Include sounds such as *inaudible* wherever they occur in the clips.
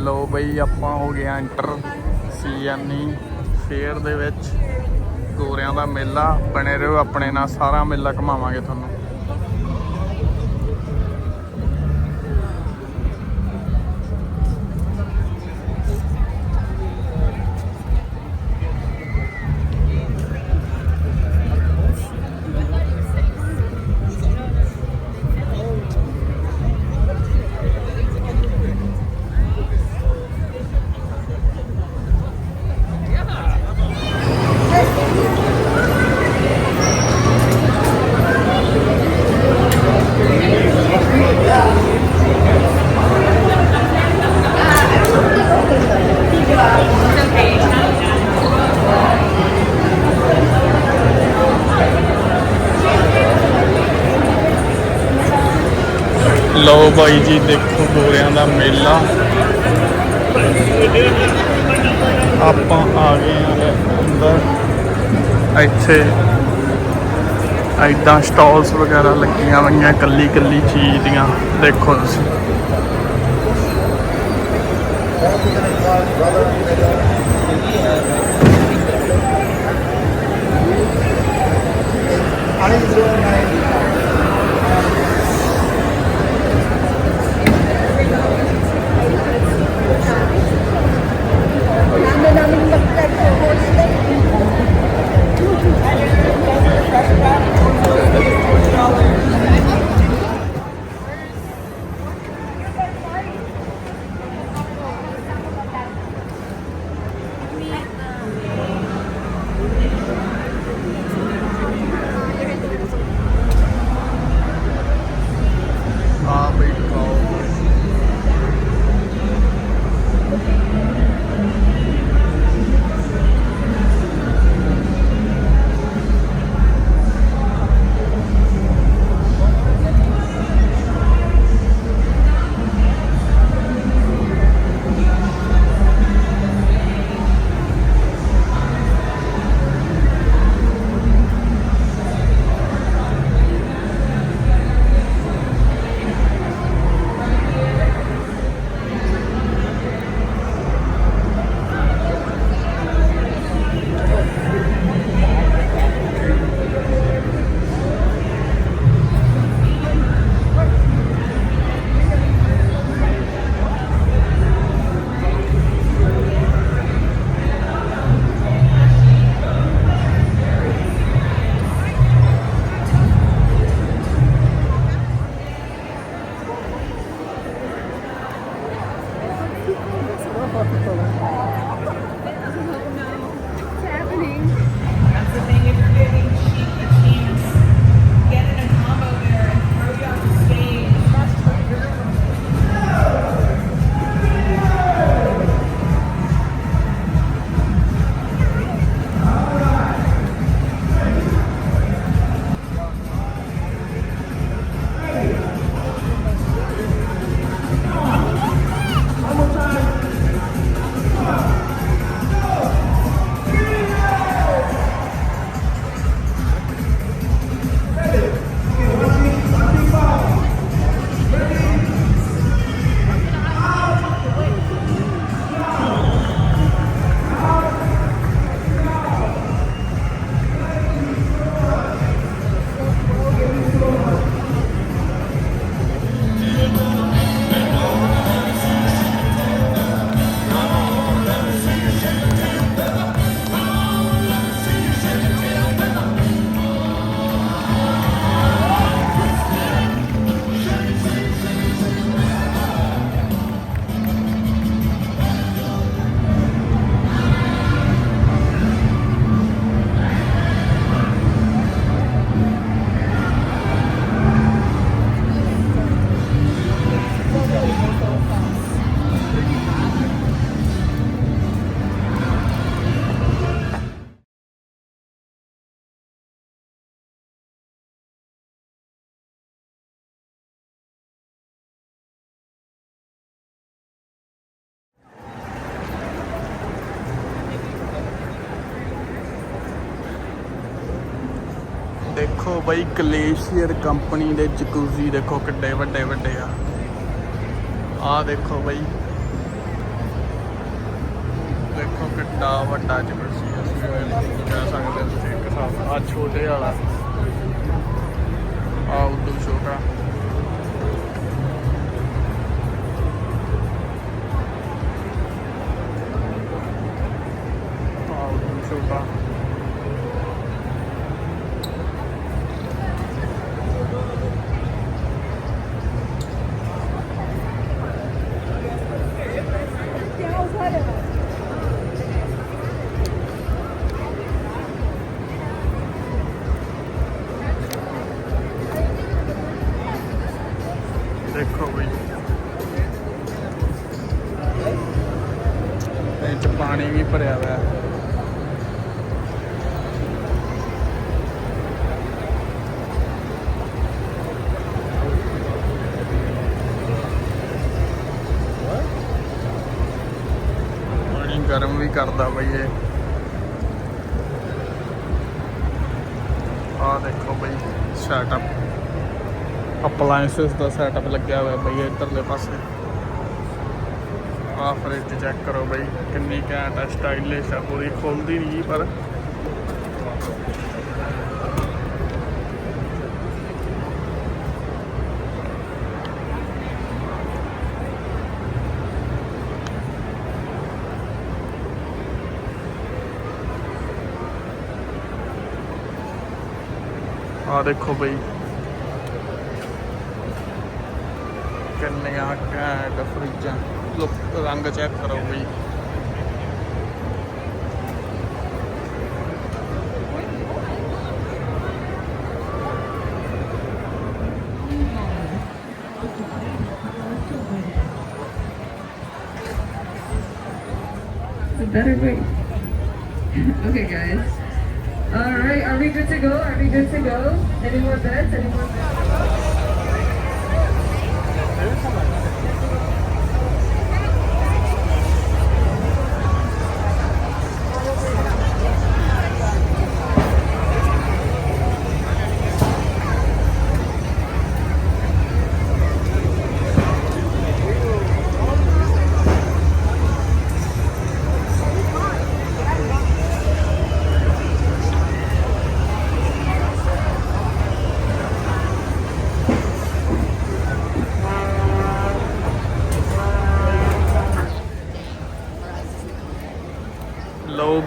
ਲੋ ਬਈ ਆਪਾਂ ਹੋ ਗਏ ਐਂਟਰ ਸੀਐਨਈ ਫੇਅਰ ਦੇ ਵਿੱਚ। ਗੋਰਿਆਂ ਦਾ ਮੇਲਾ, ਬਣੇ ਰਹੋ ਆਪਣੇ ਨਾਲ, ਸਾਰਾ ਮੇਲਾ ਘਮਾਵਾਂਗੇ ਤੁਹਾਨੂੰ। ਬਾਈ ਜੀ, ਦੇਖੋ ਗੋਰਿਆਂ ਦਾ ਮੇਲਾ। ਆਪਾਂ ਆ ਗਏ ਆ ਅੰਦਰ। ਇੱਥੇ ਐਦਾਂ ਸਟਾਲਸ ਵਗੈਰਾ ਲੱਗੀਆਂ ਹੋਈਆਂ ਕੱਲੀ ਕੱਲੀ ਚੀਜ਼ ਦੀਆਂ। ਦੇਖੋ ਤੁਸੀਂ। Namin Cầu. ਦੇਖੋ ਬਾਈ ਗਲੇਸ਼ੀਅਰ ਕੰਪਨੀ ਦੇ ਜਕੂਜ਼ੀ ਦੇਖੋ ਕਿੱਡੇ ਵੱਡੇ ਵੱਡੇ ਆ। ਆ ਦੇਖੋ ਬਾਈ। ਦੇਖੋ ਕਿੱਡਾ ਵੱਡਾ ਜਕੂਜ਼ੀ ਅਸੀਂ ਕਹਿ ਸਕਦੇ ਇੱਕ ਹਿਸਾਬ ਆ ਛੋਟੇ ਵਾਲਾ। ਆ ਉਦੋਂ ਛੋਟਾ। ਗਰਮ ਵੀ ਕਰਦਾ ਬਈ ਇਹ। ਆ ਦੇਖੋ ਬਈ ਸੈਟਅਪ ਅਪਲਾਈਐਂਸਸ ਦਾ ਸੈਟਅਪ ਲੱਗਿਆ ਹੋਇਆ ਬਈ ਇੱਧਰਲੇ ਪਾਸੇ। ਆਹ ਫਰਿੱਜ ਚੈੱਕ ਕਰੋ ਬਈ, ਕਿੰਨੀ ਘੈਂਟ ਹੈ ਸਟਾਈਲਿਸ਼ ਹੈ ਪੂਰੀ ਖੁੱਲਦੀ ਨਹੀਂ ਪਰ ਆਹ ਦੇਖੋ ਬਈ ਕਿੰਨੀਆਂ ਘੈਂਟ ਫਰਿੱਜਾਂ ਲੁੱਕ ਰੰਗ ਚੈੱਕ ਕਰੋ ਬਈ It's a better way. *laughs* okay, guys. All right, are we good to go? Are we good to go? Any more beds? Any more beds?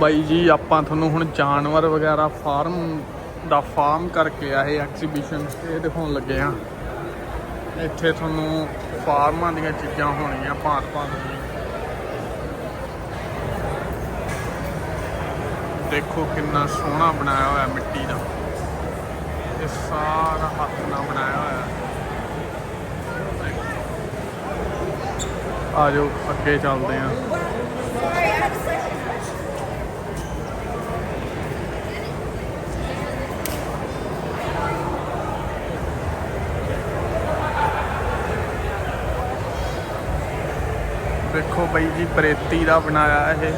ਬਾਈ ਜੀ, ਆਪਾਂ ਤੁਹਾਨੂੰ ਹੁਣ ਜਾਨਵਰ ਵਗੈਰਾ ਫਾਰਮ ਦਾ ਫਾਰਮ ਕਰਕੇ ਆਏ ਐਗਜ਼ੀਬਿਸ਼ਨ ਇਹ ਦਿਖਾਉਣ ਲੱਗੇ ਆ ਇੱਥੇ ਤੁਹਾਨੂੰ ਫਾਰਮਾਂ ਦੀਆਂ ਚੀਜ਼ਾਂ ਹੋਣਗੀਆਂ ਭਾਂਤ ਭਾਂਤ ਦੀਆਂ। ਦੇਖੋ ਕਿੰਨਾ ਸੋਹਣਾ ਬਣਾਇਆ ਹੋਇਆ ਮਿੱਟੀ ਦਾ। ਇਹ ਸਾਰਾ ਹੱਥ ਨਾਲ ਬਣਾਇਆ ਹੋਇਆ। ਆ ਜਾਓ ਅੱਗੇ ਚੱਲਦੇ ਆਂ ਦੇਖੋ ਬਾਈ ਜੀ, ਪ੍ਰੇਤੀ ਦਾ ਬਣਾਇਆ ਇਹ।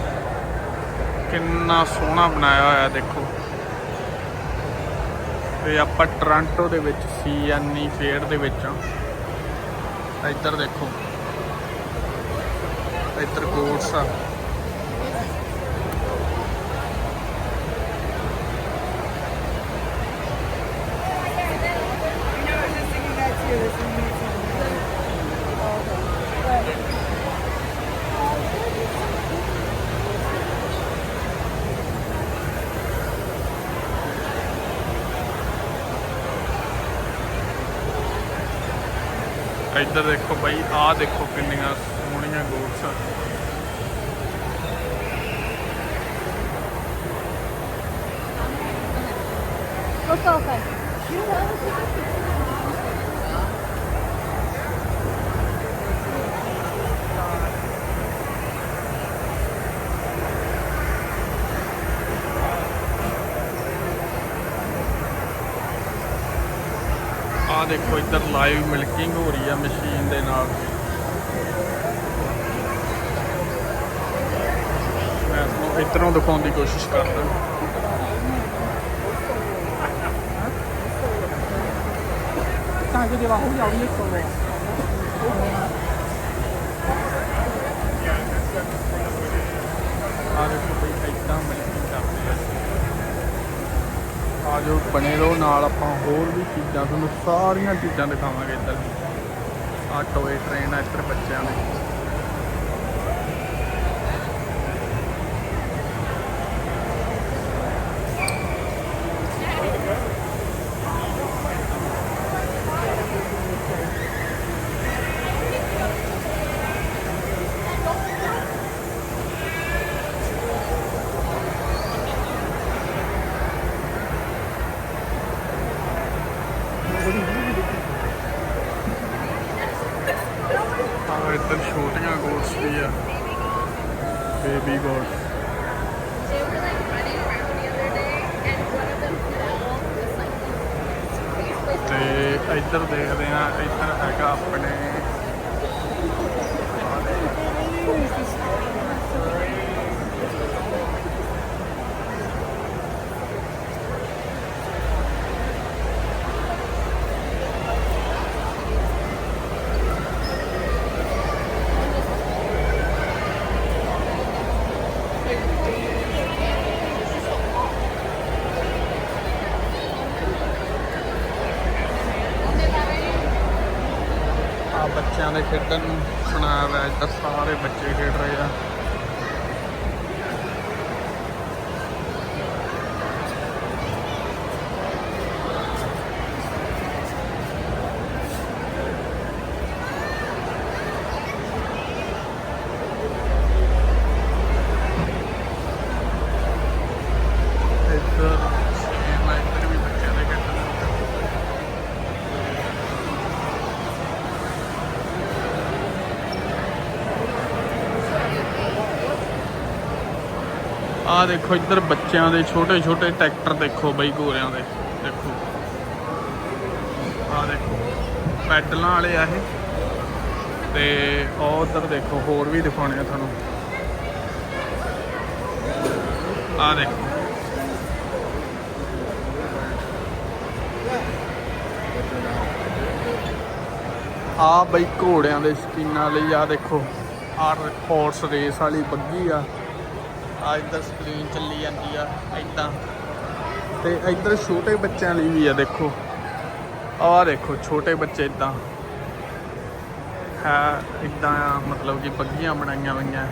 ਕਿੰਨਾ ਸੋਹਣਾ ਬਣਾਇਆ ਹੋਇਆ, ਦੇਖੋ। ਤੇ ਆਪਾਂ ਟੋਰਾਂਟੋ ਦੇ ਵਿੱਚ ਸੀਐਨਈ ਫੇਅਰ ਦੇ ਵਿੱਚ ਆ ਇੱਧਰ ਦੇਖੋ। ਇੱਧਰ ਗੋਟਸ ਆ। ਇੱਧਰ ਦੇਖੋ ਬਾਈ ਆਹ ਦੇਖੋ ਕਿੰਨੀਆਂ ਸੋਹਣੀਆਂ ਗੋਟਸ ਆ Look open. You know, ਆਹ ਦੇਖੋ ਇੱਧਰ ਲਾਈਵ ਮਿਲਕਿੰਗ ਹੋ ਰਹੀ ਆ ਮਸ਼ੀਨ ਦੇ ਨਾਲ ਮੈਂ ਤੁਹਾਨੂੰ ਇੱਧਰੋਂ ਦਿਖਾਉਣ ਦੀ ਕੋਸ਼ਿਸ਼ ਕਰਦਾ ਆਹ ਦੇਖੋ ਬਈ ਆ ਜੋ ਬਣੇ ਰਹੋ ਨਾਲ ਆਪਾਂ ਹੋਰ ਵੀ ਚੀਜ਼ਾਂ, ਤੁਹਾਨੂੰ ਸਾਰੀਆਂ ਚੀਜ਼ਾਂ ਦਿਖਾਵਾਂਗੇ ਇੱਧਰ ਆਟੋ ਟੋਏ ਟ੍ਰੇਨ ਆ ਇੱਧਰ ਬੱਚਿਆਂ ਦੇ। Them fell. Just like ਤੇ ਇੱਧਰ ਦੇਖਦੇ ਆ ਇੱਧਰ ਹੈਗਾ ਆਪਣੇ ਆ ਬੱਚਿਆਂ ਦੇ ਖੇਡਣ ਨੂੰ ਬਣਾਇਆ ਹੋਇਆ ਇੱਧਰ ਸਾਰੇ ਬੱਚੇ ਖੇਡ ਰਹੇ ਆ ਇੱਧਰ ਸੇਮ ਆ, ਇੱਧਰ ਵੀ ਬੱਚਿਆਂ ਦੇ ਖੇਡਣ ਨੂੰ ਆ ਦੇਖੋ ਇੱਧਰ ਬੱਚਿਆਂ ਦੇ, ਛੋਟੇ ਛੋਟੇ ਟਰੈਕਟਰ ਦੇਖੋ ਬਈ ਗੋਰਿਆਂ ਦੇ, ਦੇਖੋ। ਆ ਦੇਖੋ, ਪੈਡਲਾਂ ਵਾਲੇ ਆ ਇਹ। ਤੇ ਉਹ ਉੱਧਰ ਦੇਖੋ, ਹੋਰ ਵੀ ਦਿਖਾਉਣੇ ਆ ਤੁਹਾਨੂੰ। ਆ ਦੇਖੋ। ਆ ਬਈ ਘੋੜਿਆਂ ਦੇ ਸ਼ਕੀਨਾਂ ਲਈ ਆ ਦੇਖੋ ਆ ਹਾਰਸ ਰੇਸ ਵਾਲੀ ਬੱਗੀ ਆ। ਆ ਇੱਧਰ ਸਕਰੀਨ ਚੱਲੀ ਜਾਂਦੀ ਆ ਇਦਾਂ ਤੇ ਇੱਧਰ ਛੋਟੇ ਬੱਚਿਆਂ ਲਈ ਵੀ ਆ ਦੇਖੋ। ਆ ਦੇਖੋ, ਛੋਟੇ ਬੱਚੇ ਇਦਾਂ ਹੈ ਇਦਾਂ ਮਤਲਬ ਕਿ ਬੱਗੀਆਂ ਬਣਾਈਆਂ ਹੋਈਆਂ।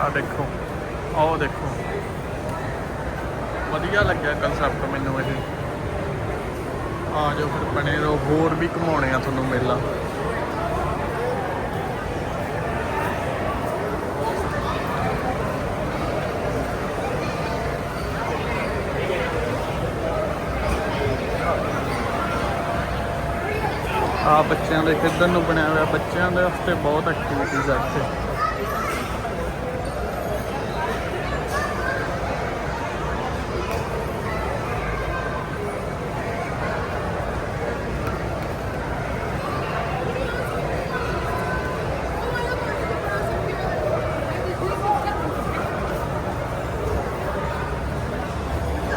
ਆ ਦੇਖੋ, ਆਹ ਦੇਖੋ। ਵਧੀਆ ਲੱਗਿਆ ਕਨਸੈਪਟ ਮੈਨੂੰ ਇਹ। ਆ ਜੋ ਫਿਰ ਬਣੇ ਰਹੋ, ਹੋਰ ਵੀ ਘੁਮਾਉਣੇ ਆ ਤੁਹਾਨੂੰ ਮੇਲਾ। ਆ ਬੱਚਿਆਂ ਦੇ ਖੇਡਣ ਨੂੰ ਬਣਿਆ ਹੋਇਆ ਬੱਚਿਆਂ ਦੇ ਵਾਸਤੇ ਬਹੁਤ ਐਕਟੀਵਿਟੀਜ਼ ਆ ਇੱਥੇ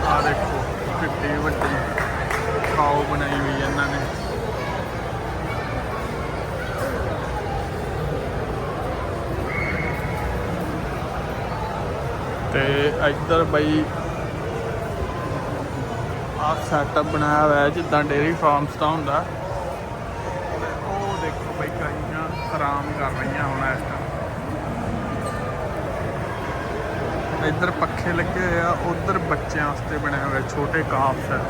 ਆ ਦੇਖੋ ਕਿੱਡੀ ਵੱਡੀ ਕਾਓ ਬਣਾਈ ਹੋਈ ਹੈ ਇਹਨਾਂ ਨੇ ਤੇ ਇੱਧਰ ਬਈ ਆ ਸੈਟਅਪ ਬਣਾਇਆ ਹੋਇਆ ਹੈ, ਜਿੱਦਾਂ ਡੇਰੀ ਫਾਰਮਸ ਦਾ ਹੁੰਦਾ। ਉਹ ਦੇਖੋ ਬਈ ਗਾਈਆਂ ਆਰਾਮ ਕਰ ਰਹੀਆਂ ਹੁਣ ਇਸ ਟਾਈਮ ਇੱਧਰ ਪੱਖੇ ਲੱਗੇ ਹੋਏ ਆ, ਉਧਰ ਬੱਚਿਆਂ ਵਾਸਤੇ ਬਣਿਆ ਹੋਇਆ ਛੋਟੇ ਕਾਫਸ ਹੈ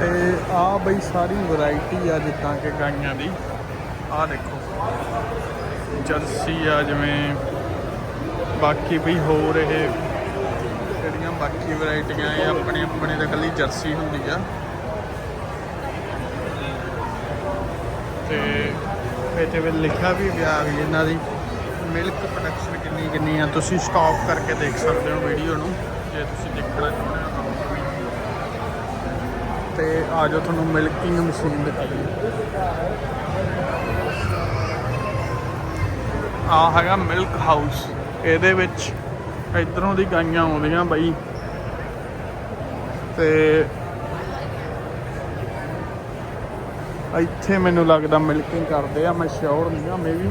ਤੇ ਆ ਬਈ, ਸਾਰੀ ਵੈਰਾਈਟੀ ਆ ਜਿੱਦਾਂ ਕਿ ਗਾਈਆਂ ਦੀ। ਆ ਦੇਖੋ। ਜਰਸੀ ਆ ਜਿਵੇਂ, ਬਾਕੀ ਵੀ ਹੋਰ ਇਹ ਜਿਹੜੀਆਂ ਬਾਕੀ ਵੈਰਾਈਟੀਆਂ ਇਹ ਆਪਣੇ ਆਪਣੇ ਤਾਂ ਕੱਲੀ ਜਰਸੀ ਹੁੰਦੀ ਆ। ਤੇ ਇੱਥੇ ਵੀ ਲਿਖਿਆ ਵੀ ਪਿਆ ਵੀ ਇਹਨਾਂ ਦੀ। ਮਿਲਕ ਪ੍ਰੋਡਕਸ਼ਨ ਕਿੰਨੀ ਕਿੰਨੀ ਆ, ਤੁਸੀਂ ਸਟਾਪ ਕਰਕੇ ਦੇਖ ਸਕਦੇ ਹੋ ਵੀਡੀਓ ਨੂੰ, ਜੇ ਤੁਸੀਂ ਦੇਖਣਾ ਚਾਹੁੰਦੇ ਤੇ ਆ ਜਾਓ ਤੁਹਾਨੂੰ ਮਿਲਕਿੰਗ ਮਸ਼ੀਨ ਦਿਖਾਈ ਆ ਹੈਗਾ ਮਿਲਕ ਹਾਊਸ। ਇਹਦੇ ਵਿੱਚ ਇਧਰੋਂ ਦੀ ਗਾਈਆਂ ਆਉਂਦੀਆਂ ਬਾਈ। ਤੇ ਇੱਥੇ ਮੈਨੂੰ ਲੱਗਦਾ ਮਿਲਕਿੰਗ ਕਰਦੇ ਆ, ਮੈਂ ਸ਼ੋਰ ਨਹੀਂ ਆ ਵੀ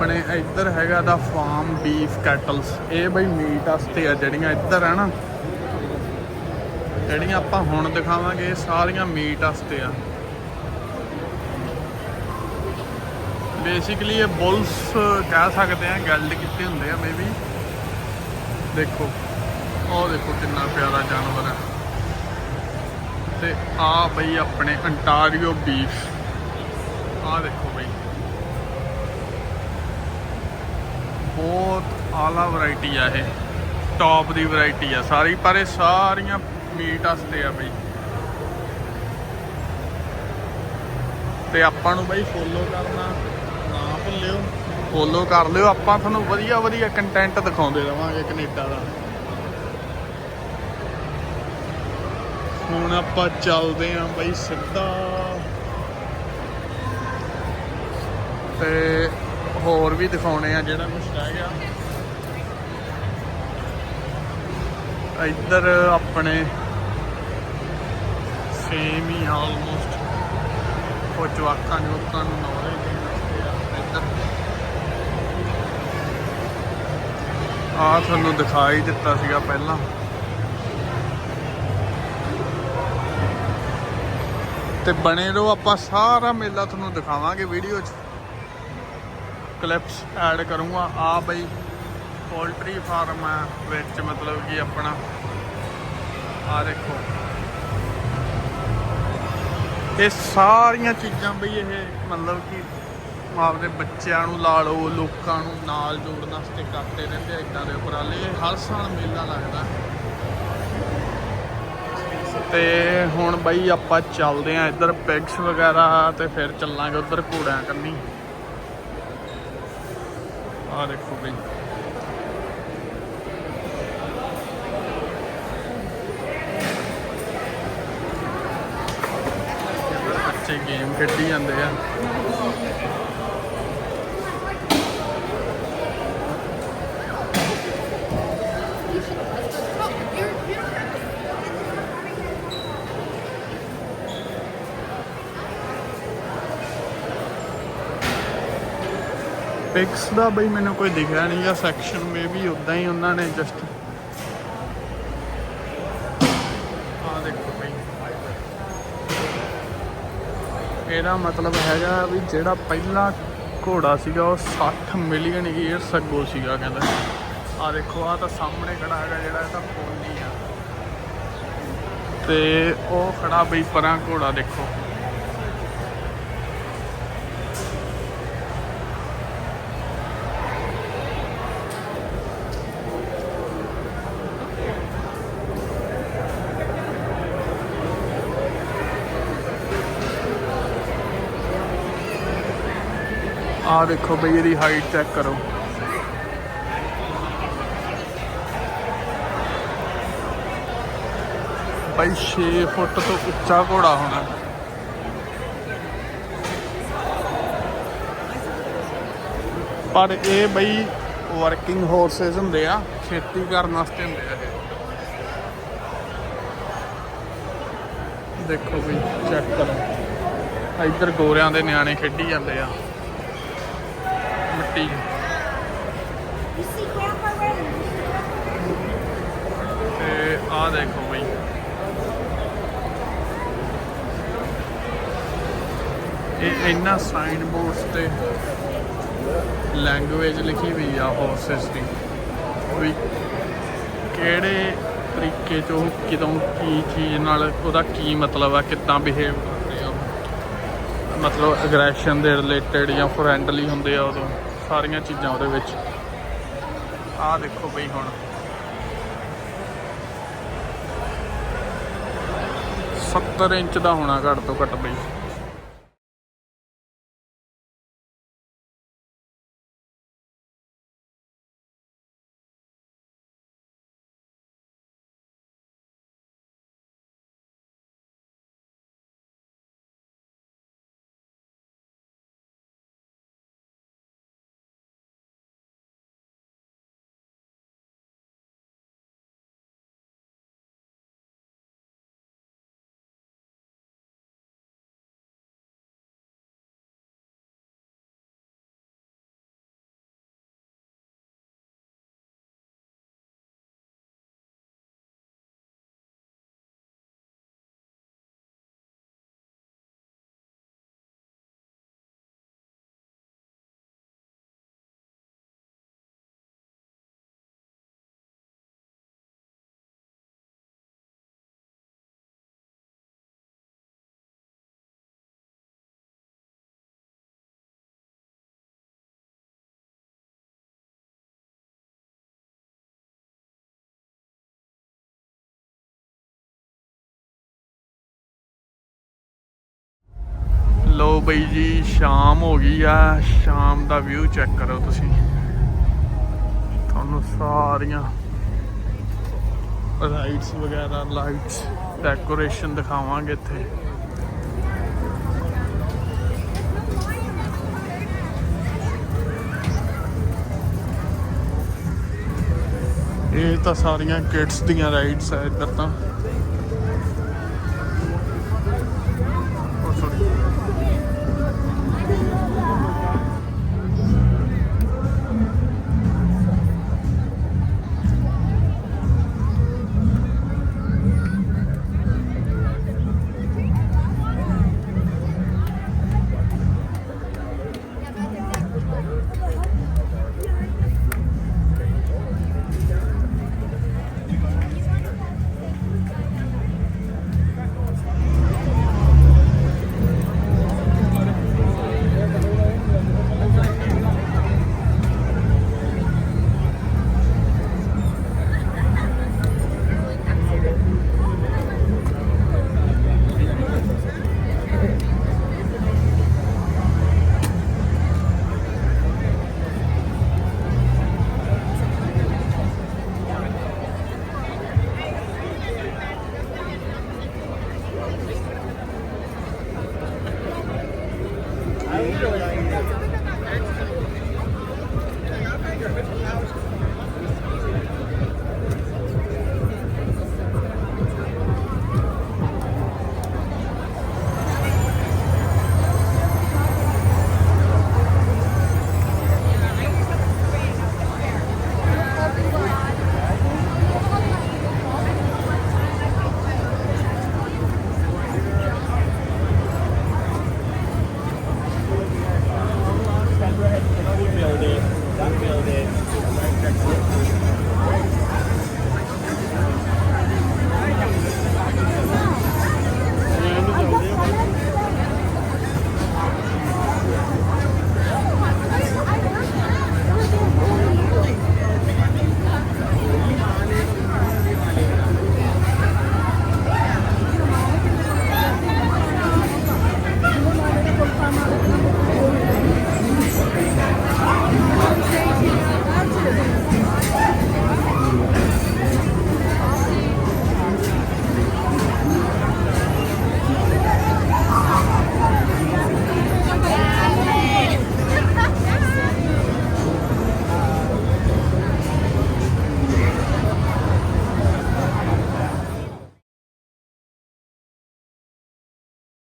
ਆਪਣੇ ਇੱਧਰ ਹੈਗਾ ਦਾ ਫਾਰਮ ਬੀਫ ਕੈਟਲਸ ਇਹ ਬਈ ਮੀਟ ਵਾਸਤੇ ਆ ਜਿਹੜੀਆਂ ਇੱਧਰ ਆ ਨਾ। ਜਿਹੜੀਆਂ ਆਪਾਂ ਹੁਣ ਦਿਖਾਵਾਂਗੇ, ਇਹ ਸਾਰੀਆਂ ਮੀਟ ਵਾਸਤੇ ਆ। ਬੇਸਿਕਲੀ ਇਹ ਬੁਲਸ ਕਹਿ ਸਕਦੇ ਆ ਗੈਲਡ ਕੀਤੇ ਹੁੰਦੇ ਆ ਮੇਬੀ ਦੇਖੋ ਉਹ ਦੇਖੋ ਕਿੰਨਾ ਪਿਆਰਾ ਜਾਨਵਰ ਹੈ ਤੇ ਆ ਬਈ ਆਪਣੇ ਅੰਟਾਰੀਓ ਬੀਫ ਆ ਦੇਖੋ ਬਈ। ਬਹੁਤ ਆਲਾ ਵੈਰਾਈਟੀ ਆ ਇਹ। ਟੌਪ ਦੀ ਵੈਰਾਈਟੀ ਆ ਸਾਰੀ, ਪਰ ਇਹ ਸਾਰੀਆਂ ਮੀਟ ਵਾਸਤੇ ਆ ਬਈ। ਤੇ ਆਪਾਂ ਨੂੰ ਬਈ ਫੋਲੋ ਕਰਨਾ, ਨਾ ਭੁੱਲਿਓ। ਫੋਲੋ ਕਰ ਲਿਓ, ਆਪਾਂ ਤੁਹਾਨੂੰ ਵਧੀਆ ਵਧੀਆ ਕੰਟੈਂਟ ਦਿਖਾਉਂਦੇ ਰਵਾਂਗੇ ਕੈਨੇਡਾ ਦਾ। ਹੁਣ ਆਪਾਂ ਚੱਲਦੇ ਆਂ ਬਈ ਸਿੱਧਾ। ਤੇ ਹੋਰ ਵੀ ਦਿਖਾਉਣੇ ਆ ਜਿਹੜਾ ਕੁਝ ਰਹਿ ਗਿਆ। ਇੱਧਰ ਆਪਣੇ ਸੇਮ ਹੀ ਆਲਮੋਸਟ ਉਹ ਜਵਾਕਾਂ ਨੂੰ ਲੋਕਾਂ ਨੂੰ ਨੌਲੇਜ ਦੇਣ ਵਾਸਤੇ ਆ, ਇੱਧਰ। ਆ ਤੁਹਾਨੂੰ ਦਿਖਾਈ ਦਿੱਤਾ ਸੀਗਾ ਪਹਿਲਾਂ। ਤੇ ਬਣੇ ਰਹੋ, ਆਪਾਂ ਸਾਰਾ ਮੇਲਾ ਤੁਹਾਨੂੰ ਦਿਖਾਵਾਂਗੇ ਵੀਡੀਓ 'ਚ। ਕਲਿੱਪਸ ਐਡ ਕਰੂੰਗਾ। ਆ ਬਈ ਪੋਲਟਰੀ ਫਾਰਮ ਹੈ ਵਿੱਚ ਮਤਲਬ ਕਿ ਆਪਣਾ, ਆ ਦੇਖੋ। ਇਹ ਸਾਰੀਆਂ ਚੀਜ਼ਾਂ ਬਈ ਇਹ ਮਤਲਬ ਕਿ ਆਪਦੇ ਬੱਚਿਆਂ ਨੂੰ ਲਾ ਲਓ, ਲੋਕਾਂ ਨੂੰ ਨਾਲ ਜੋੜਨ ਵਾਸਤੇ ਕਰਦੇ ਰਹਿੰਦੇ ਆ ਇਦਾਂ ਦੇ ਉਪਰਾਲੇ। ਹਰ ਸਾਲ ਮੇਲਾ ਲੱਗਦਾ। ਤੇ ਹੁਣ ਬਈ ਆਪਾਂ ਚੱਲਦੇ ਆਂ ਇੱਧਰ ਪਿਗਸ ਵਗੈਰਾ ਤੇ ਫਿਰ ਚੱਲਾਂਗੇ ਉੱਧਰ ਘੋੜਿਆਂ ਕੰਨੀ। ਆ ਦੇਖੋ ਬਈ। ਬੱਚੇ ਗੇਮ ਖੇਡੀ ਜਾਂਦੇ ਆ। ਪਿਕਸ ਦਾ ਬਈ ਮੈਨੂੰ ਕੋਈ ਦਿਖਿਆ ਨਹੀਂ ਜਾਂ ਸੈਕਸ਼ਨ ਮੇਬੀ ਵੀ ਉਦਾਂ ਹੀ ਉਹਨਾਂ ਨੇ ਜਸਟ ਆ ਦੇਖੋ ਬਈ। ਇਹਦਾ ਮਤਲਬ ਹੈਗਾ ਵੀ ਜਿਹੜਾ ਪਹਿਲਾ ਘੋੜਾ ਸੀਗਾ ਉਹ 60 ਮਿਲੀਅਨ ਈਅਰਸ ਅਗੋ ਸੀਗਾ ਕਹਿੰਦਾ। ਆ ਦੇਖੋ ਆ ਤਾਂ ਸਾਹਮਣੇ ਖੜਾ ਹੈਗਾ ਜਿਹੜਾ ਇਹ ਤਾਂ ਪੋਨੀ ਆ। ਤੇ ਉਹ ਖੜਾ ਬਈ ਪਰਾਂ ਘੋੜਾ ਦੇਖੋ। ਆ ਦੇਖੋ ਬਈ ਇਹਦੀ ਹਾਈਟ ਚੈੱਕ ਕਰੋ। ਬਈ 6 ਫੁੱਟ ਤੋਂ ਉੱਚਾ ਘੋੜਾ ਹੋਣਾ। ਪਰ ਇਹ ਬਈ ਵਰਕਿੰਗ ਹਾਰਸਸ ਹੁੰਦੇ ਆ, ਖੇਤੀ ਕਰਨ ਵਾਸਤੇ ਹੁੰਦੇ ਆ ਇਹ। ਦੇਖੋ ਬਈ ਚੈੱਕ ਕਰੋ। ਇੱਧਰ ਗੋਰਿਆਂ ਦੇ ਨਿਆਣੇ ਖੇਡੀ ਜਾਂਦੇ ਆ। Ray? ਤੇ ਆ ਦੇਖੋ ਬਈ ਇਹ ਇਹਨਾਂ ਸਾਈਨ ਬੋਰਡਸ ਤੇ ਲੈਂਗੁਏਜ ਲਿਖੀ ਹੋਈ ਆ ਹਾਰਸਸ ਦੀ ਵੀ ਕਿਹੜੇ ਤਰੀਕੇ ਚ ਉਹ ਕਿਦੋਂ ਕੀ ਚੀਜ਼ ਨਾਲ ਉਹਦਾ ਕੀ ਮਤਲਬ ਆ ਕਿੱਦਾਂ ਬਿਹੇਵ ਕਰਦੇ ਆ। ਮਤਲਬ ਐਗਰੈਸ਼ਨ ਦੇ ਰਿਲੇਟਡ ਜਾਂ ਫਰੈਂਡਲੀ ਹੁੰਦੇ ਆ ਉਦੋਂ ਸਾਰੀਆਂ ਚੀਜ਼ਾਂ ਉਹਦੇ ਵਿੱਚ। ਆਹ ਦੇਖੋ ਬਈ ਹੁਣ। 70 ਇੰਚ ਦਾ ਹੋਣਾ ਘੱਟ ਤੋਂ ਘੱਟ ਬਈ। ਲੋ ਬਈ ਜੀ, ਸ਼ਾਮ ਹੋ ਗਈ ਆ। ਸ਼ਾਮ ਦਾ ਵਿਊ ਚੈੱਕ ਕਰੋ ਤੁਸੀਂ। ਤੁਹਾਨੂੰ ਸਾਰੀਆਂ ਰਾਈਟਸ ਵਗੈਰਾ ਲਾਈਟਸ ਡੈਕੋਰੇਸ਼ਨ ਦਿਖਾਵਾਂਗੇ ਇੱਥੇ। ਇਹ ਤਾਂ ਸਾਰੀਆਂ ਕਿਡਸ ਦੀਆਂ ਰਾਈਡਸ ਆ ਇੱਧਰ ਤਾਂ।